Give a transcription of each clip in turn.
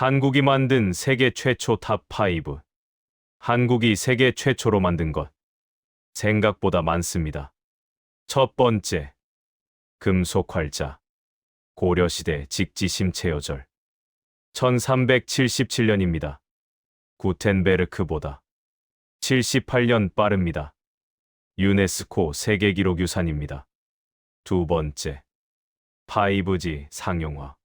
한국이 만든 세계 최초 탑5. 한국이 세계 최초로 만든 것. 생각보다 많습니다. 첫 번째. 금속 활자. 고려시대 직지심체요절. 1377년입니다. 구텐베르크보다 78년 빠릅니다. 유네스코 세계기록유산입니다. 두 번째. 5G 상용화.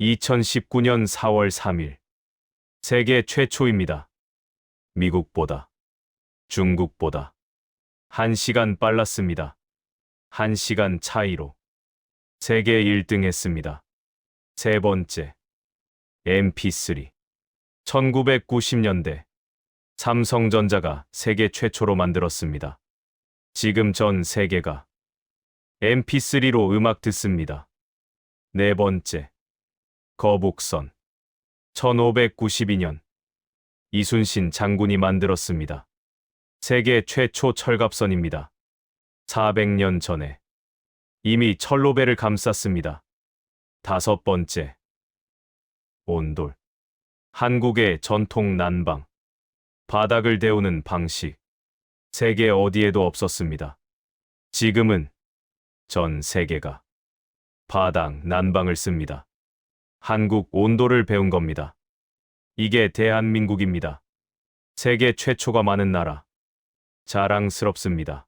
2019년 4월 3일. 세계 최초입니다. 미국보다, 중국보다 1시간 빨랐습니다. 1시간 차이로 세계 1등 했습니다. 세 번째. MP3. 1990년대 삼성전자가 세계 최초로 만들었습니다. 지금 전 세계가 MP3로 음악 듣습니다. 네 번째. 거북선. 1592년 이순신 장군이 만들었습니다. 세계 최초 철갑선입니다. 400년 전에 이미 철로배를 감쌌습니다. 다섯 번째. 온돌. 한국의 전통 난방. 바닥을 데우는 방식. 세계 어디에도 없었습니다. 지금은 전 세계가 바닥 난방을 씁니다. 한국 온도를 배운 겁니다. 이게 대한민국입니다. 세계 최초가 많은 나라. 자랑스럽습니다.